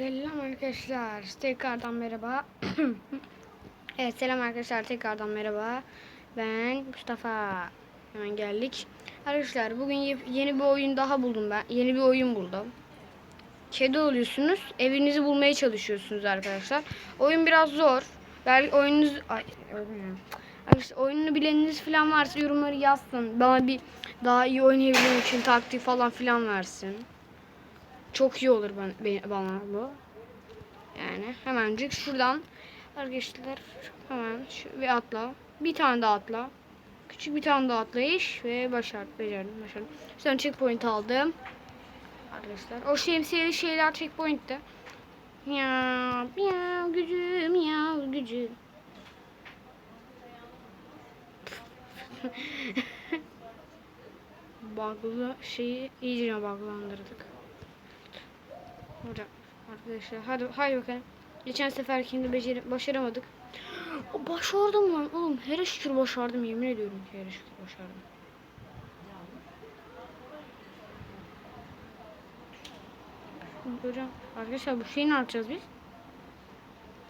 Selam arkadaşlar. Tekrardan merhaba. evet selam arkadaşlar. Tekrardan merhaba. Ben Mustafa. Hemen geldik. Arkadaşlar bugün yeni bir oyun daha buldum ben. Yeni bir oyun buldum. Kedi oluyorsunuz. Evinizi bulmaya çalışıyorsunuz arkadaşlar. Oyun biraz zor. Belki oyununuz... Ay. Arkadaşlar oyununu bileniniz falan varsa yorumları yazsın. Bana bir daha iyi oynayabilmem için taktik falan filan versin. Çok iyi olur ben, be- bana bu. Yani hemencik şuradan arkadaşlar hemen şu, bir atla. Bir tane daha atla. Küçük bir tane daha atlayış ve başar, becerdim, başardım. Sonra checkpoint aldım. Arkadaşlar o şemsiyeli şeyler checkpoint'te. Ya, ya gücüm ya gücüm. Bug'lı şeyi iyice bug'landırdık. Hocam arkadaşlar hadi haydi bakalım. Geçen seferkinde beceri başaramadık. Başardım lan oğlum. Her şükür başardım yemin ediyorum ki her şükür başardım. Hocam arkadaşlar bu şeyi ne yapacağız biz?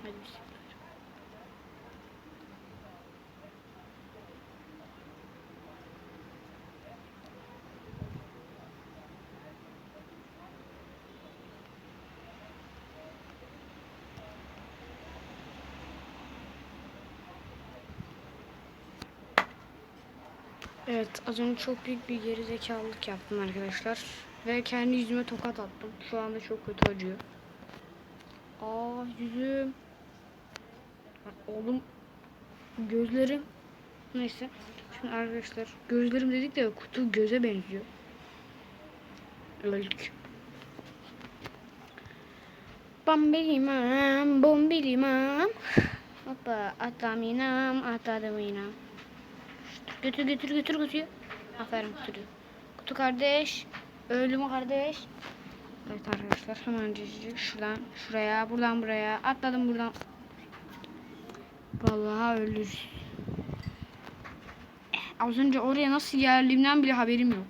Hadi bismillah. Evet az önce çok büyük bir geri zekalılık yaptım arkadaşlar. Ve kendi yüzüme tokat attım. Şu anda çok kötü acıyor. Aa yüzüm. Oğlum gözlerim. Neyse. Şimdi arkadaşlar gözlerim dedik de kutu göze benziyor. Öldük. Bambilimam, bombilimam. Hoppa ataminam, ataminam. Götür götür götür götür. Aferin kutu. Kutu kardeş. Öldü mü kardeş? Evet arkadaşlar hemen cicik şuradan şuraya buradan buraya atladım buradan. Vallahi ölürüz. Az önce oraya nasıl geldiğimden bile haberim yok.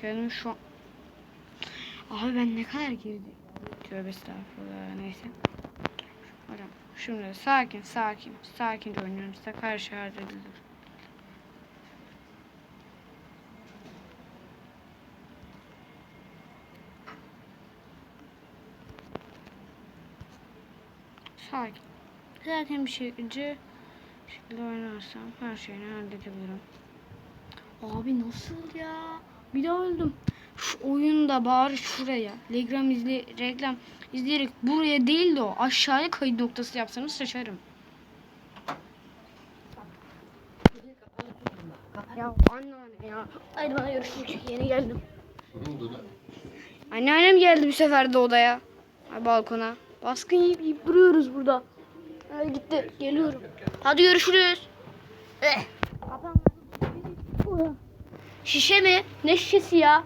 Kendimi şu an... Abi ben ne kadar girdim. Tövbe estağfurullah neyse. Hocam şimdi sakin sakin sakin oynuyorum size karşı halledilir. Sakin. Zaten bir şekilde şekilde oynarsam her şeyini halledebilirim. Abi nasıl ya? Bir daha öldüm. Şu oyunda bari şuraya reklam izle reklam izleyerek buraya değil de o aşağıya kayıt noktası yapsanız şaşarım. Ya anneanne ya. Haydi bana görüşürüz. Yeni geldim. Ne geldi bir sefer de odaya. Ay, balkona. Baskın yiyip yiyip duruyoruz burada. Hadi gitti. Geliyorum. Hadi görüşürüz. Eh. Şişe mi? Ne şişesi ya?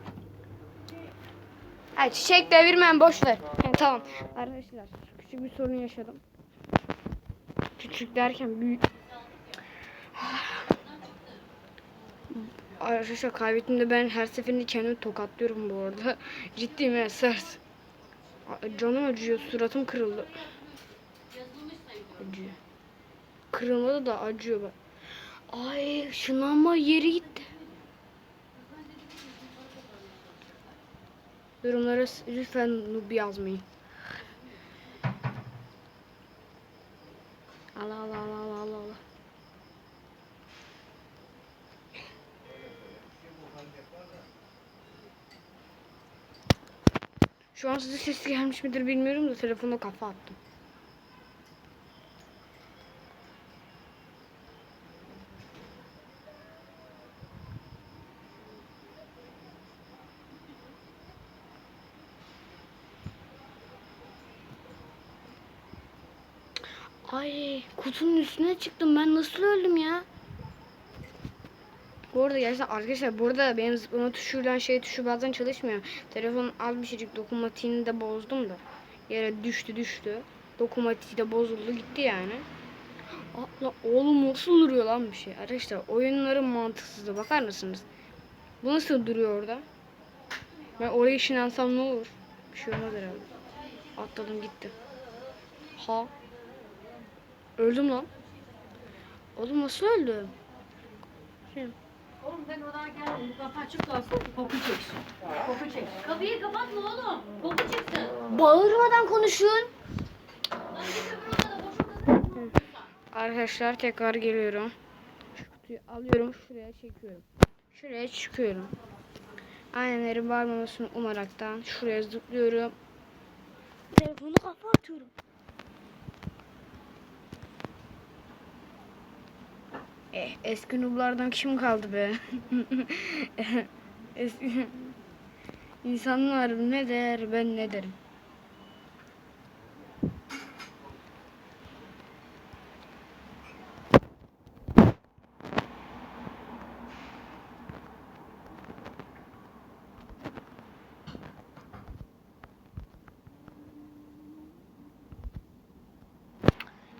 Ay çiçek devirmen boş ver. Ha, tamam. Arkadaşlar küçük bir sorun yaşadım. Küçük derken büyük. Arkadaşlar kaybettiğimde ben her seferinde kendimi tokatlıyorum bu arada. Ciddiyim ya sert. Canım acıyor, suratım kırıldı. Acıyor. Kırılmadı da acıyor bak. Ay şınanma yeri gitti. Yorumlara lütfen noob yazmayın. Allah Allah Allah Allah Allah Allah. Şu an size ses gelmiş midir bilmiyorum da telefona kafa attım. Ay kutunun üstüne çıktım ben nasıl öldüm ya? Bu arada gerçekten arkadaşlar burada benim zıplama tuşuyla şey tuşu bazen çalışmıyor. Telefonun az bir şeycik dokunmatiğini de bozdum da. Yere düştü düştü. Dokunmatiği de bozuldu gitti yani. Aa, oğlum nasıl duruyor lan bir şey? Arkadaşlar oyunların mantıksızlığı bakar mısınız? Bu nasıl duruyor orada? Ben oraya ışınlansam ne olur? Bir şey olmaz herhalde. Atladım gitti. Ha. Öldüm lan. Oğlum nasıl öldüm? Şey, Oğlum ben odaya geldim. Kapı açık kalsın. Koku çeksin. Koku çeksin. Kapıyı kapatma oğlum. Koku çıksın. Bağırmadan konuşun. Arkadaşlar tekrar geliyorum. Şu kutuyu alıyorum şuraya çekiyorum. Şuraya çıkıyorum. Annemlerin bağırmamasını umaraktan şuraya zıplıyorum. Telefonu kapatıyorum. Eh, eski nublardan kim kaldı be? eski... İnsanlar ne der ben ne derim.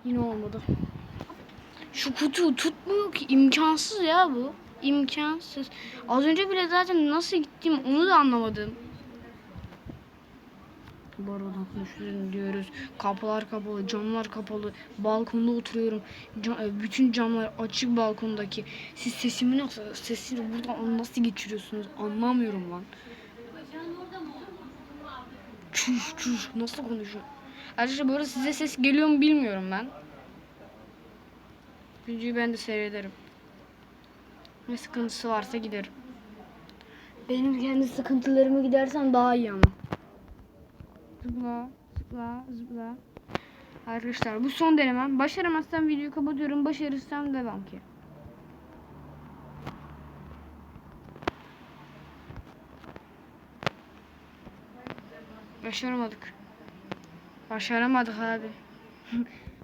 Yine olmadı. Şu kutu tutmuyor ki imkansız ya bu. İmkansız. Az önce bile zaten nasıl gittim onu da anlamadım. Barodan konuşuyoruz diyoruz. Kapılar kapalı, camlar kapalı. Balkonda oturuyorum. Cam- e, bütün camlar açık balkondaki. Siz sesimi nasıl, sesini buradan nasıl geçiriyorsunuz anlamıyorum lan. Çüş çüş nasıl konuşuyor? Ayrıca böyle size ses geliyor mu bilmiyorum ben. Videoyu ben de seyrederim. Ne sıkıntısı varsa giderim. Benim kendi sıkıntılarımı gidersem daha iyi ama. Zıpla, zıpla, zıpla. Arkadaşlar bu son denemem. Başaramazsam videoyu kapatıyorum. Başarırsam devam ki. Başaramadık. Başaramadık abi.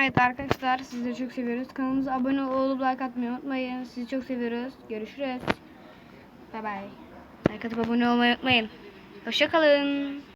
evet arkadaşlar sizleri çok seviyoruz. Kanalımıza abone olup like atmayı unutmayın. Sizi çok seviyoruz. Görüşürüz. Bay bay. Like atıp abone olmayı unutmayın. Hoşçakalın.